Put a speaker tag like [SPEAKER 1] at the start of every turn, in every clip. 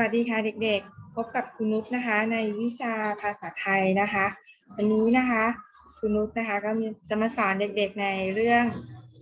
[SPEAKER 1] วัสดีค่ะเด็กๆ พบกับคุณนุชนะคะ ในวิชาภาษาไทยนะคะ วันนี้นะคะคุณนุชนะคะก็มีจะมาสอนเด็กๆในเรื่อง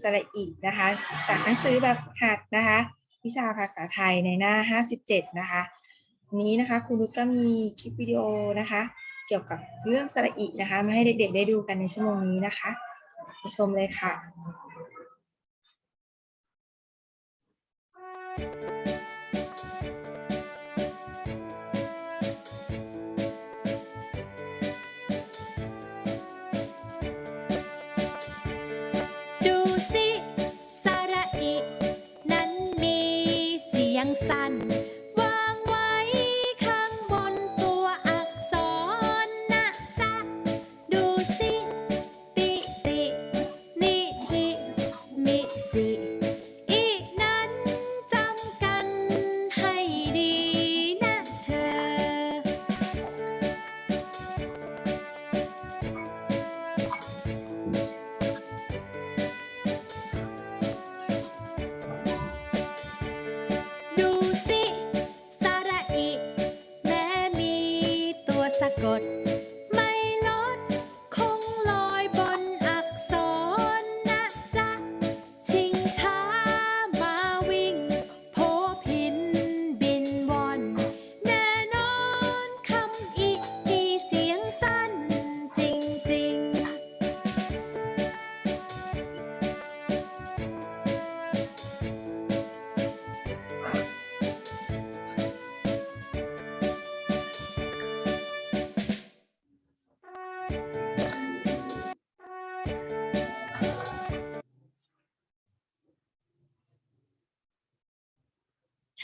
[SPEAKER 1] สระอีนะคะ จากหนังสือแบบหัดนะคะ วิชาภาษาไทยในหน้า 57 นะคะนนี้นะคะคุณนุชก็มีคลิปวิดีโอนะคะ เกี่ยวกับเรื่องสระอีนะคะมาให้เด็กๆได้ดูกันในชั่วโมงนี้นะคะไปชมเลยค่ะ
[SPEAKER 2] สั้น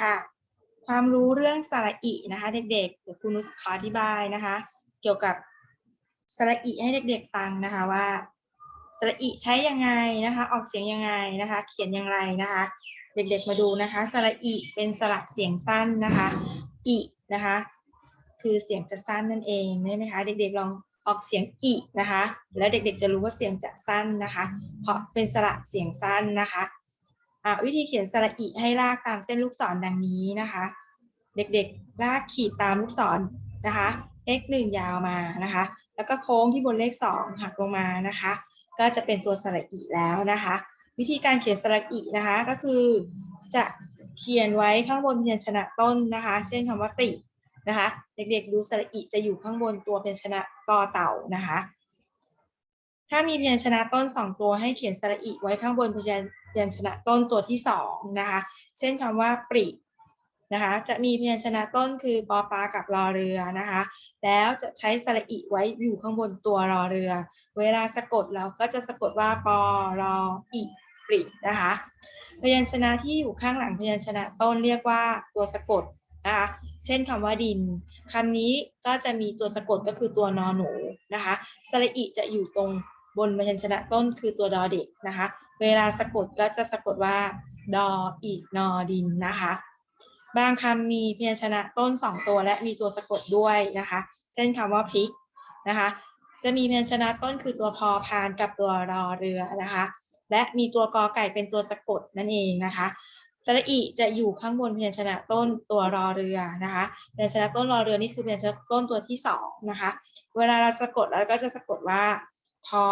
[SPEAKER 2] ค่ะ ค
[SPEAKER 1] วามรู้เรื่องสระอินะคะ เด็กๆ เดี๋ยวคุณนุชขออธิบายนะคะ เกี่ยวกับสระอิให้เด็กๆฟังนะคะว่าสระอิใช้ยังไงนะคะ ออกเสียงยังไงนะคะ เขียนอย่างไรนะคะ เด็กๆมาดูนะคะสระอิเป็นสระเสียงสั้นนะคะอินะคะ คือเสียงจะสั้นนั่นเองใช่ไหมคะ เด็กๆลองออกเสียงอินะคะ แล้วเด็กๆจะรู้ว่าเสียงจะสั้นนะคะ เพราะเป็นสระเสียงสั้นนะคะอะ วิธีเขียนสระอิให้ลากตามเส้นลูกศรดังนี้นะคะ เด็กๆลากขีดตามลูกศรนะคะเลขหนึ่งยาวมานะคะ แล้วก็โค้งที่บนเลขสองหักลงมานะคะ ก็จะเป็นตัวสระอิแล้วนะคะ วิธีการเขียนสระอินะคะก็คือจะเขียนไว้ข้างบนพยัญชนะต้นนะคะ เช่นคำว่าตินะคะ เด็กๆดูสระอิจะอยู่ข้างบนตัวพยัญชนะตอเต่านะคะ ถ้ามีพยัญชนะต้นสองตัวให้เขียนสระอิไว้ข้างบนพยัญพยัญชนะต้นตัวที่สองนะคะ เช่นคำว่าปรินะคะ จะมีพยัญชนะต้นคือปอปลากับรอเรือนะคะ แล้วจะใช้สระอิไว้อยู่ข้างบนตัวรอเรือ เวลาสะกดเราก็จะสะกดว่าปอรออิปรินะคะ พยัญชนะที่อยู่ข้างหลังพยัญชนะต้นเรียกว่าตัวสะกดนะคะเช่นคำว่าดินคำนี้ก็จะมีตัวสะกดก็คือตัวนอหนูนะคะสระอิจะอยู่ตรง บนพยัญชนะต้นคือตัวดอเด็กนะคะ เวลาสะกดก็จะสะกดว่า ดออีนอดินนะคะ บางคำมีพยัญชนะต้นสองตัวและมีตัวสะกดด้วยนะคะ เช่นคำว่าพริกนะคะ จะมีพยัญชนะต้นคือตัวพอพานกับตัวรอเรือนะคะ และมีตัวกอไก่เป็นตัวสะกดนั่นเองนะคะสระอิจะอยู่ข้างบนพยัญชนะต้นตัวรอเรือนะคะพยัญชนะต้นรอเรือนี่คือพยัญชนะต้นตัวที่สองนะคะ เวลาเราสะกดเราก็จะสะกดว่า พอ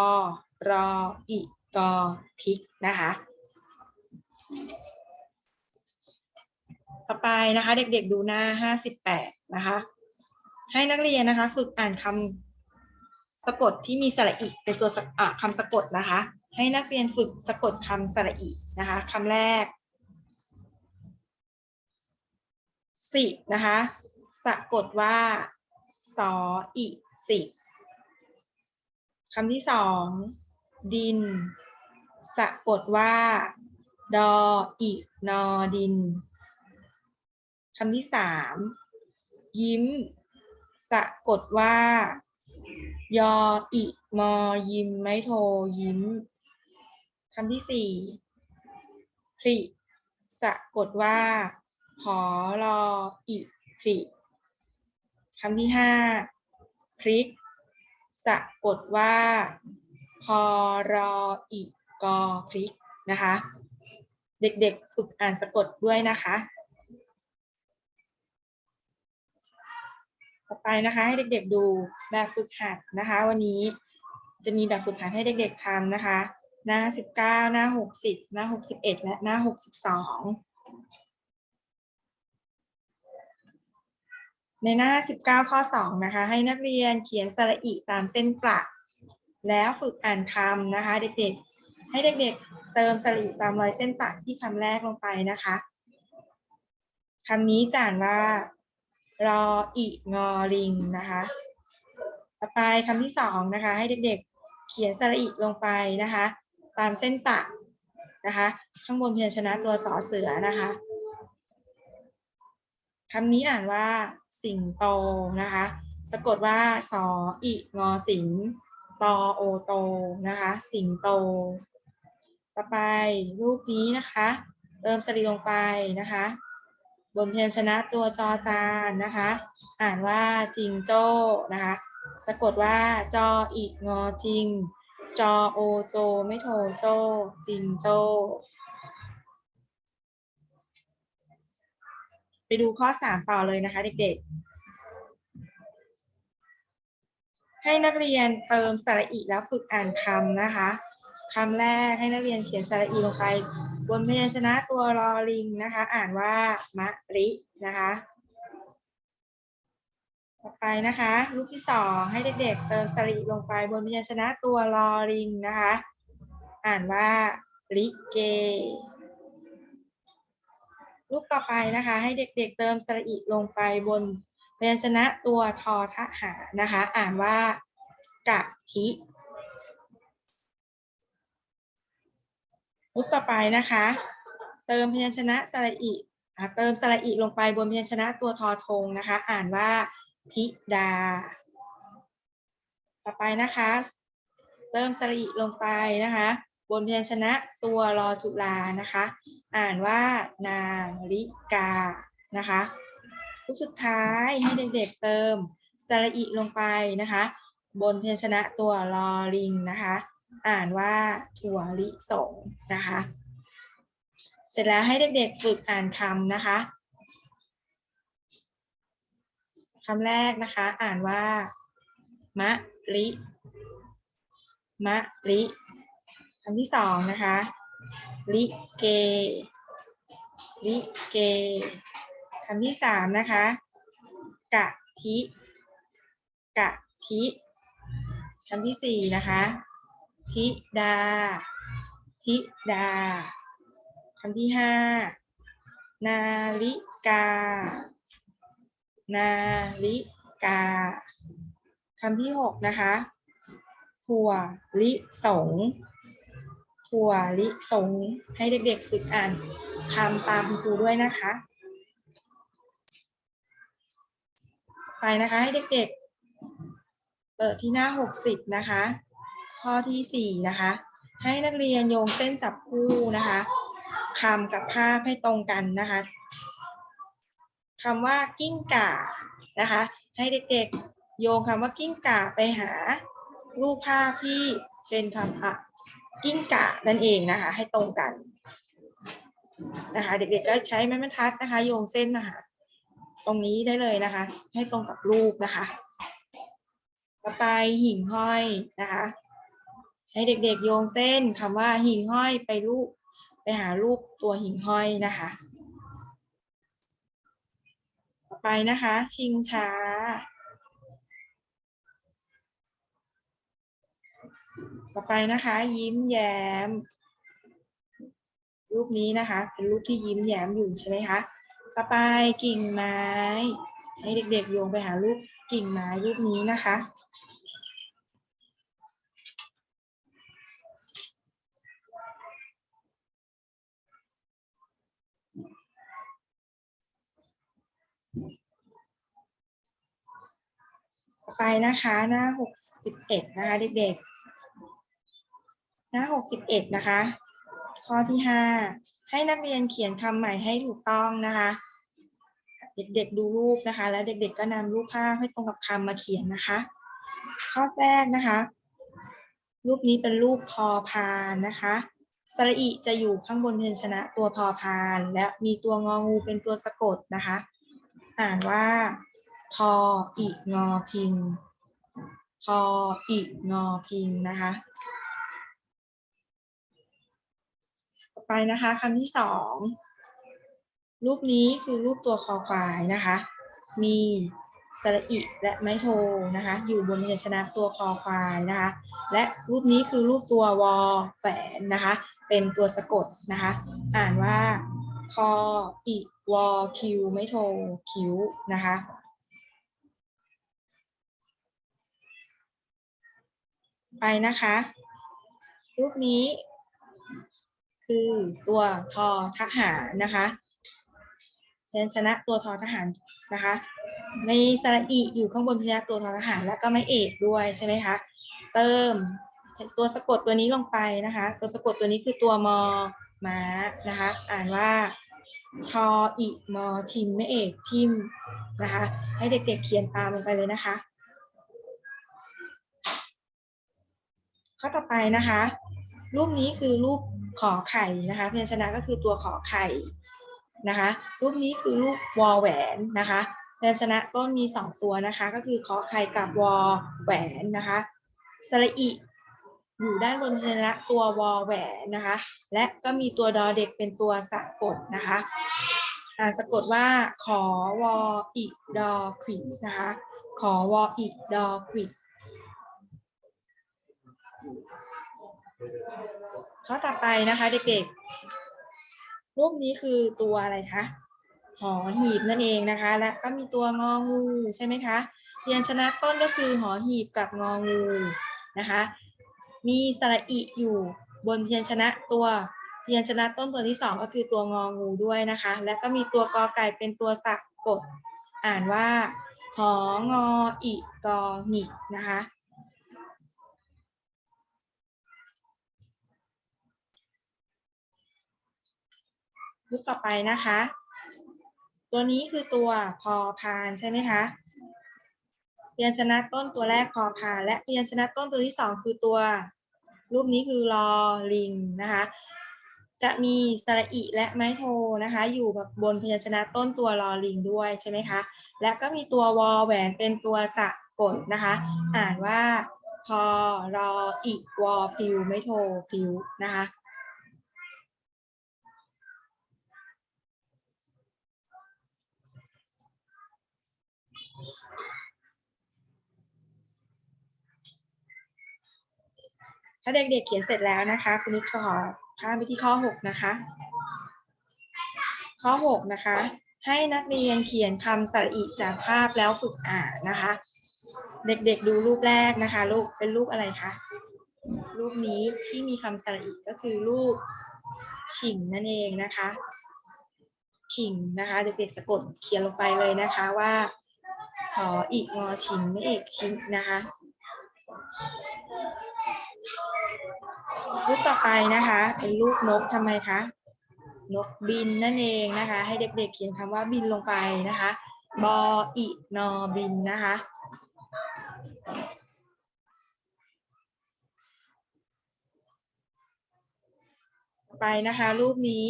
[SPEAKER 1] รออิกอพิกนะคะ ต่อไปนะคะเด็กๆดูหน้าห้าสิบแปดนะคะ ให้นักเรียนนะคะ ฝึกอ่านคำสะกดที่มีสระอิเป็นตัวคำสะกดนะคะ ให้นักเรียนฝึกสะกดคำสระอินะคะคำแรกสินะคะ สะกดว่าสออิสิ คำที่สอง ดิน สะกดว่า ดออินอดิน คำที่สาม ยิ้ม สะกดว่า ยออิมอยิม ไม่โทยิ้ม คำที่สี่พริสะกดว่าหอรออิพริคำที่ห้าพริก สะกดว่าพอรออีกอพริกนะคะ เด็กๆฝึกอ่านสะกดด้วยนะคะ ต่อไปนะคะให้เด็กๆดูแบบฝึกหัดนะคะ วันนี้จะมีแบบฝึกหัดให้เด็กๆทำนะคะ หน้า 19 หน้า 60 หน้า 61 และหน้า 62 ในหน้า 19 ข้อ 2 นะคะ ให้นักเรียนเขียนสระอิตามเส้นประแล้วฝึกอ่านคำนะคะ เด็กๆ ให้เด็กๆ เติมสระอิตามรอยเส้นประที่คำแรกลงไปนะคะคำนี้จานว่ารออีงอลิงนะคะ ต่อไปคำที่สองนะคะ ให้เด็กๆ เขียนสระอิลงไปนะคะ ตามเส้นปะนะคะ ข้างบนเพียัญชนะตัวสอเสือนะคะ คำนี้อ่านว่าสิงโตนะคะ สะกดว่าสออิงอสิงตอโอโตนะคะ สิงโต ต่อไปรูปนี้นะคะ เติมสระอิลงไปนะคะ บนเพยัญชนะตัวจอจานนะคะ อ่านว่าจิงโจ้นะคะ สะกดว่าจออีงอจิง จอโอโจไม่โทโจจิงโจ้ ไปดูข้อสามต่อเลยนะคะเด็กๆ ให้นักเรียนเติมสระอิแล้วฝึกอ่านคำนะคะคำแรกให้นักเรียนเขียนสระอิลงไป บนพยัญชนะตัวรอลิงนะคะ อ่านว่ามะรินะคะ ต่อไปนะคะรูปที่สองให้เด็กๆ เติมสระอิลงไป บนพยัญชนะตัวรอลิงนะคะ อ่านว่าลิเก รูปต่อไปนะคะ ให้เด็กๆเติมสระอิลงไปบนพยัญชนะตัวทอทหานะคะ อ่านว่ากะทิรูปต่อไปนะคะ เติมพยัญชนะสระอิเติมสระอิลงไปบนพยัญชนะตัวทอทงนะคะ อ่านว่าธิดา ต่อไปนะคะ เติมสระอิลงไปนะคะ บนพยัญชนะตัวรอจุลานะคะ อ่านว่านาฬิกานะคะรูปสุดท้ายให้เด็กๆเติมสระอิลงไปนะคะ บนพยัญชนะตัวรอลิงนะคะ อ่านว่าถั่วลิสงนะคะ เสร็จแล้วให้เด็กๆฝึกอ่านคำนะคะคำแรกนะคะอ่านว่ามะลิมะลิำที่สองนะคะ ลิเก ลิเก คำที่สามนะคะ กะทิ กะทิ คำที่สี่นะคะ ธิดา ธิดา คำที่ห้า นาฬิกา นาฬิกา คำที่หกนะคะถั่วลิสง ถั่วลิสงให้เด็กๆฝึกอ่านคำตามคุณครูด้วยนะคะ ไปนะคะให้เด็กๆ เปิดที่หน้าหกสิบนะคะ ข้อที่สี่นะคะ ให้นักเรียนโยงเส้นจับคู่นะคะคำกับภาพให้ตรงกันนะคะคำว่ากิ้งก่านะคะ ให้เด็กๆ โยงคำว่ากิ้งก่าไปหารูปภาพที่เป็นคำอะ กิ้งก่านั่นเองนะคะ ให้ตรงกันนะคะ เด็กๆก็ใช้ไม้บรรทัดนะคะ โยงเส้นนะคะ ตรงนี้ได้เลยนะคะ ให้ตรงกับรูปนะคะ ต่อไปหิ่งห้อยนะคะ ให้เด็กๆโยงเส้นคำว่าหิ่งห้อยไปรูป ไปหารูปตัวหิ่งห้อยนะคะ ต่อไปนะคะ ชิงช้า ต่อไปนะคะ ยิ้มแย้ม รูปนี้นะคะ เป็นรูปที่ยิ้มแย้มอยู่ใช่ไหมคะต่อไปกิ่งไม้ ให้เด็กๆโยงไปหารูปกิ่งไม้รูปนี้นะคะต่อไปนะคะหน้าหกสิบเอ็ดนะคะเด็กๆ น้าหกสิบเอ็ดนะคะ ข้อที่ห้าให้นักเรียนเขียนคำใหม่ให้ถูกต้องนะคะ เด็กๆดูรูปนะคะ แล้วเด็กๆก็นำรูปภาพให้ตรงกับคำมาเขียนนะคะ ข้อแรกนะคะ รูปนี้เป็นรูปพอพานนะคะสระอิจะอยู่ข้างบนเพยัญชนะตัวพอพาน และมีตัวงองูเป็นตัวสะกดนะคะ อ่านว่าทออีงอพิงทออีงอพิงนะคะ ต่อ ไปนะคะคำที่สองรูปนี้คือรูปตัวคอควายนะคะ มีสระอิและไม้โทนะคะ อยู่บนพยัญชนะตัวคอควายนะคะ และรูปนี้คือรูปตัววอแหวนนะคะ เป็นตัวสะกดนะคะ อ่านว่าคออิวอคิวไม่โทคิวนะคะไปนะคะ รูปนี้ คือตัวทอทหารนะคะพยัญชนะตัวทอทหารนะคะในสระอีอยู่ข้างบนพยัญชนะตัวทอทหารแล้วก็ไม่เอกด้วยใช่ไหมคะเติมตัวสะกดตัวนี้ลงไปนะคะ ตัวสะกดตัวนี้คือตัวมอม้านะคะ อ่านว่าทออิมอทิมไม่เอกทิมนะคะ ให้เด็กๆเขียนตามลงไปเลยนะคะข้อต่อไปนะคะ รูปนี้คือรูป ขอไข่นะคะพยัญชนะก็คือตัวขอไข่นะคะรูปนี้คือรูปวอแหวนนะคะพยัญชนะต้นมีสองตัวนะคะ ก็คือขอไข่กับวอแหวนนะคะสระอิอยู่ด้านบนพยัญชนะตัววอแหวนนะคะ และก็มีตัวดอเด็กเป็นตัวสะกดนะคะอ่าสะกดว่าขอวออิดอขวิดนะคะขอวออิดอขวิด ข้อต่อไปนะคะ เด็กๆ รูปนี้คือตัวอะไรคะหอหีบนั่นเองนะคะ และก็มีตัวงองูใช่ไหมคะพยัญชนะต้นก็คือหอหีบกับงองูนะคะ มีสระอิอยู่บนพยัญชนะตัวพยัญชนะต้นตัวที่สองก็คือตัวงองูด้วยนะคะ และก็มีตัวกอไก่เป็นตัวสะกด อ่านว่าหองออิกอหิกนะคะ รูปต่อไปนะคะ ตัวนี้คือตัวพอพานใช่ไหมคะพยัญชนะต้นตัวแรกพอพาน และพยัญชนะต้นตัวที่สองคือตัว รูปนี้คือลอลิงนะคะจะมีสระอิและไม้โทนะคะ อยู่แบบบนพยัญชนะต้นตัวลอลิงด้วยใช่ไหมคะและก็มีตัววอแหวนเป็นตัวสะกดนะคะ อ่านว่าพอรออิวอพิวไม่โทพิวนะคะ ถ้าเด็กๆเขียนเสร็จแล้วนะคะคุณนิชขอข้ามไปที่ข้อ 6 นะคะ ข้อ 6 นะคะ ให้นักเรียนเขียนคำสระอิจากภาพแล้วฝึกอ่านนะคะ เด็กๆดูรูปแรกนะคะรูปเป็นรูปอะไรคะรูปนี้ที่มีคำสระอิก็คือรูปฉิงนั่นเองนะคะฉิงนะคะเด็กๆสะกดเขียนลงไปเลยนะคะว่าชออีงอฉิงไม่เอกชิงนะคะ รูปต่อไปนะคะ เป็นรูปนกทำไมคะ นกบินนั่นเองนะคะ ให้เด็กๆเขียนคำว่าบินลงไปนะคะบออินอบินนะคะไปนะคะ รูปนี้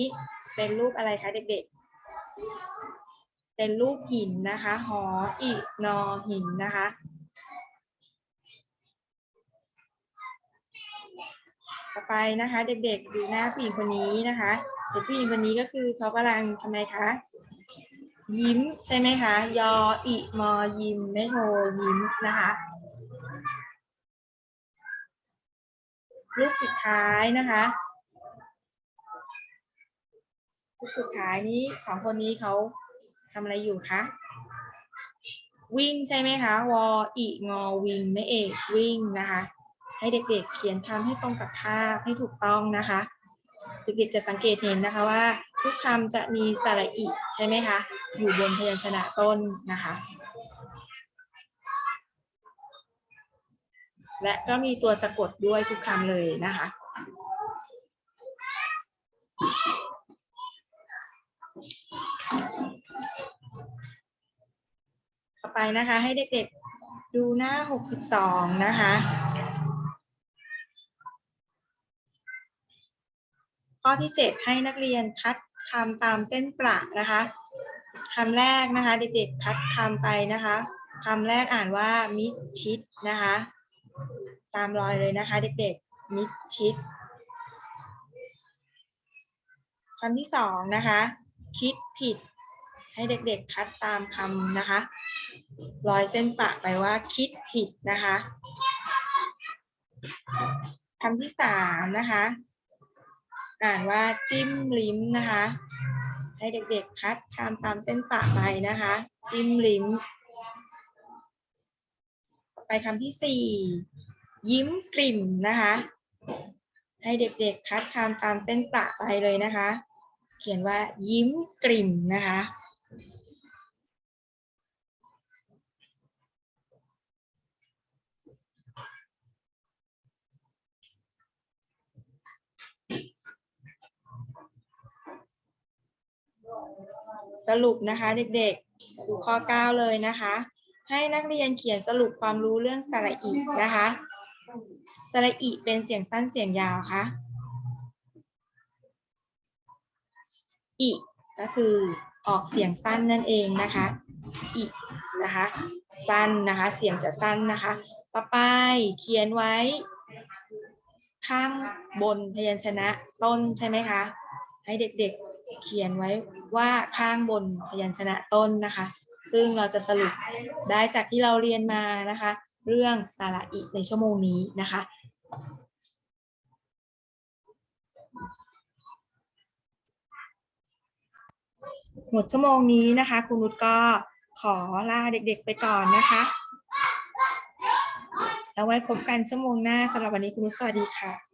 [SPEAKER 1] เป็นรูปอะไรคะเด็กๆ เป็นรูปหินนะคะ หออินอหินนะคะ ต่อไปนะคะ เด็กๆดูหน้าผู้หญิงคนนี้นะคะเด็กผู้หญิงคนนี้ก็คือเขากำลังทำไมคะยิ้มใช่ไหมคะ ยออิมอยิ้มไม่โทยิ้มนะคะรูปสุดท้ายนะคะรูปสุดท้ายนี้สองคนนี้เขาทำอะไรอยู่คะวิ่งใช่ไหมคะวออิงอวิ่งไม่เอกวิ่งนะคะ ให้เด็กๆ เขียนทำให้ตรงกับภาพให้ถูกต้องนะคะ เด็กๆจะสังเกตเห็นนะคะว่า ทุกคำจะมีสระอิใช่ไหมคะ อยู่บนพยัญชนะต้นนะคะ และก็มีตัวสะกดด้วยทุกคำเลยนะคะต่อไปนะคะให้เด็กๆดูหน้า 62 นะคะ ข้อที่ 7 ให้นักเรียนคัดคำตามเส้นประนะคะคำแรกนะคะ เด็กๆคัดคำไปนะคะคำแรกอ่านว่ามิชิดนะคะ ตามรอยเลยนะคะ เด็กๆมิชิดคำที่สองนะคะ คิดผิด ให้เด็กๆคัดตามคำนะคะ รอยเส้นปะไปว่าคิดผิดนะคะคำที่สามนะคะ อ่านว่าจิ้มลิ้มนะคะ ให้เด็กๆ คัดคำตามเส้นปะไปนะคะ จิ้มลิ้ม ไปคำที่สี่ยิ้มกลิ่มนะคะ ให้เด็กๆ คัดคำตามเส้นปะไปเลยนะคะ เขียนว่ายิ้มกลิ่มนะคะ สรุปนะคะเด็กๆดูข้อ 9 เลยนะคะ ให้นักเรียนเขียนสรุปความรู้เรื่องสระอีนะคะสระอีเป็นเสียงสั้นเสียงยาวคะอีก็คือออกเสียงสั้นนั่นเองนะคะอีนะคะสั้นนะคะเสียงจะสั้นนะคะต่อไปเขียนไว้ ข้างบนพยัญชนะต้นใช่ไหมคะ ให้เด็กๆ เขียนไว้ว่าข้างบนพยัญชนะต้นนะคะ ซึ่งเราจะสรุปได้จากที่เราเรียนมานะคะ เรื่องสาระอิในชั่วโมงนี้นะคะหมดชั่วโมงนี้นะคะคุณนุชก็ขอลาเด็กๆไปก่อนนะคะ แล้วไว้พบกันชั่วโมงหน้าสำหรับวันนี้คุณนุชสวัสดีค่ะ